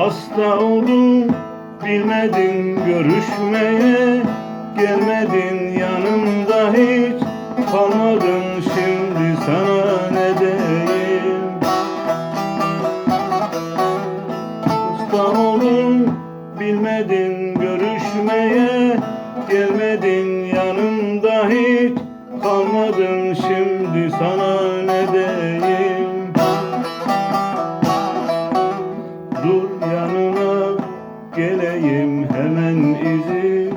Hasta oldum bilmedin görüşmeye Gelmedin yanımda hiç kalmadın şimdi sana ne diyeyim? Hasta oldum bilmedin görüşmeye Gelmedin yanımda hiç kalmadın şimdi sana ne diyeyim? Geleyim hemen izi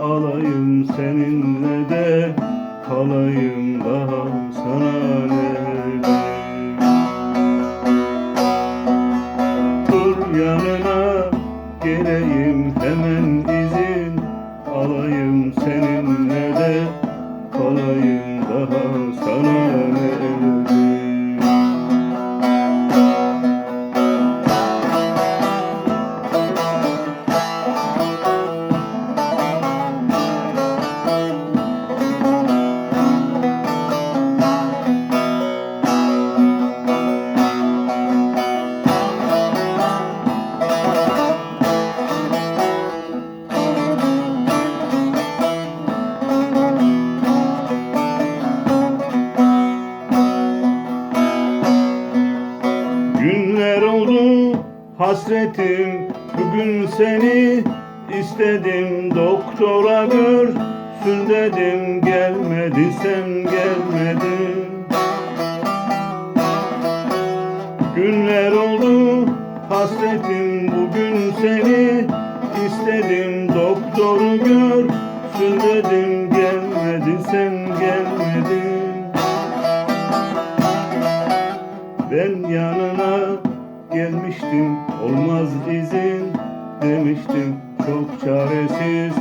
alayım seninle de kalayım daha sana ne Günler oldu hasretim bugün seni istedim. Doktora görsün dedim gelmedi sen gelmedin. Günler oldu hasretim bugün seni istedim. Doktoru görsün dedim gelmiştim olmaz izin demiştim çok çaresiz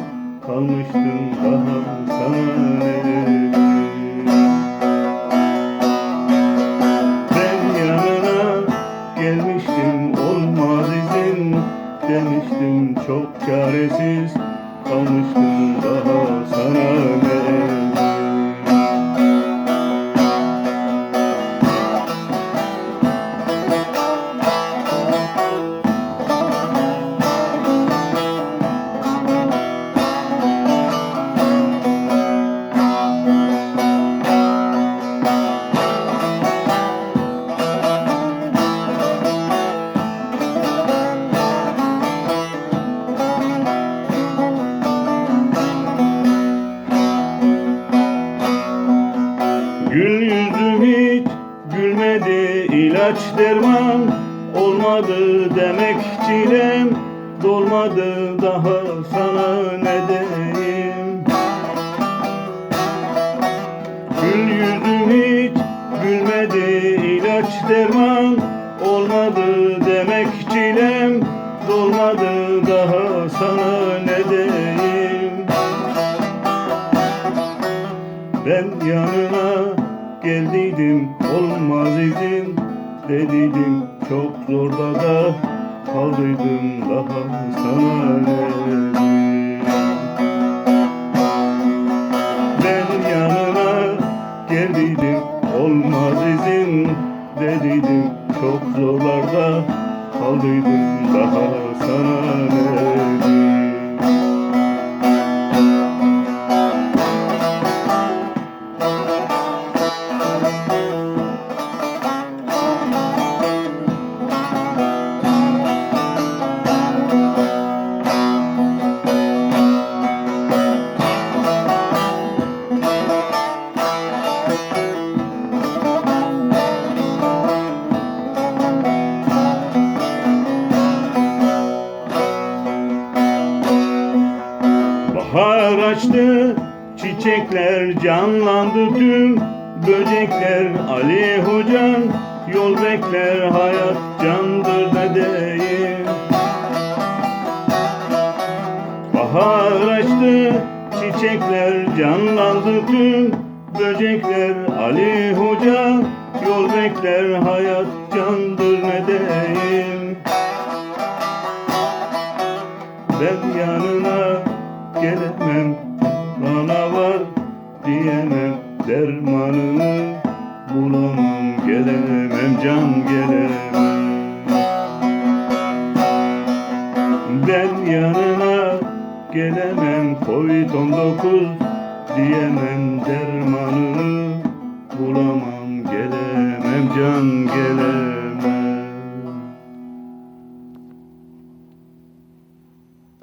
kalmıştım daha sana ne diyeyim? Hiç gülmedi ilaç derman olmadı demek çilem. Dolmadı daha sana ne diyeyim? Gül yüzüm hiç gülmedi ilaç derman olmadı demek çilem. Dolmadı daha sana ne diyeyim? Ben geldiydim olmaz izin dediydim çok zorda da kaldıydım daha sana diyeyim? Ben yanına geldiydim olmaz izin dediydim çok zorlarda kaldıydım daha sana ne açtı, çiçekler canlandı tüm Böcekler Ali Hocam. Yol bekler hayat candır ne diyeyim Bahar açtı, çiçekler canlandı tüm Böcekler Ali Hoca Yol bekler hayat candır ne diyeyim Ben yanına can gelemem Ben yanına gelemem diyemem Covid-19 diyemem dermanını bulamam gelemem can gelemem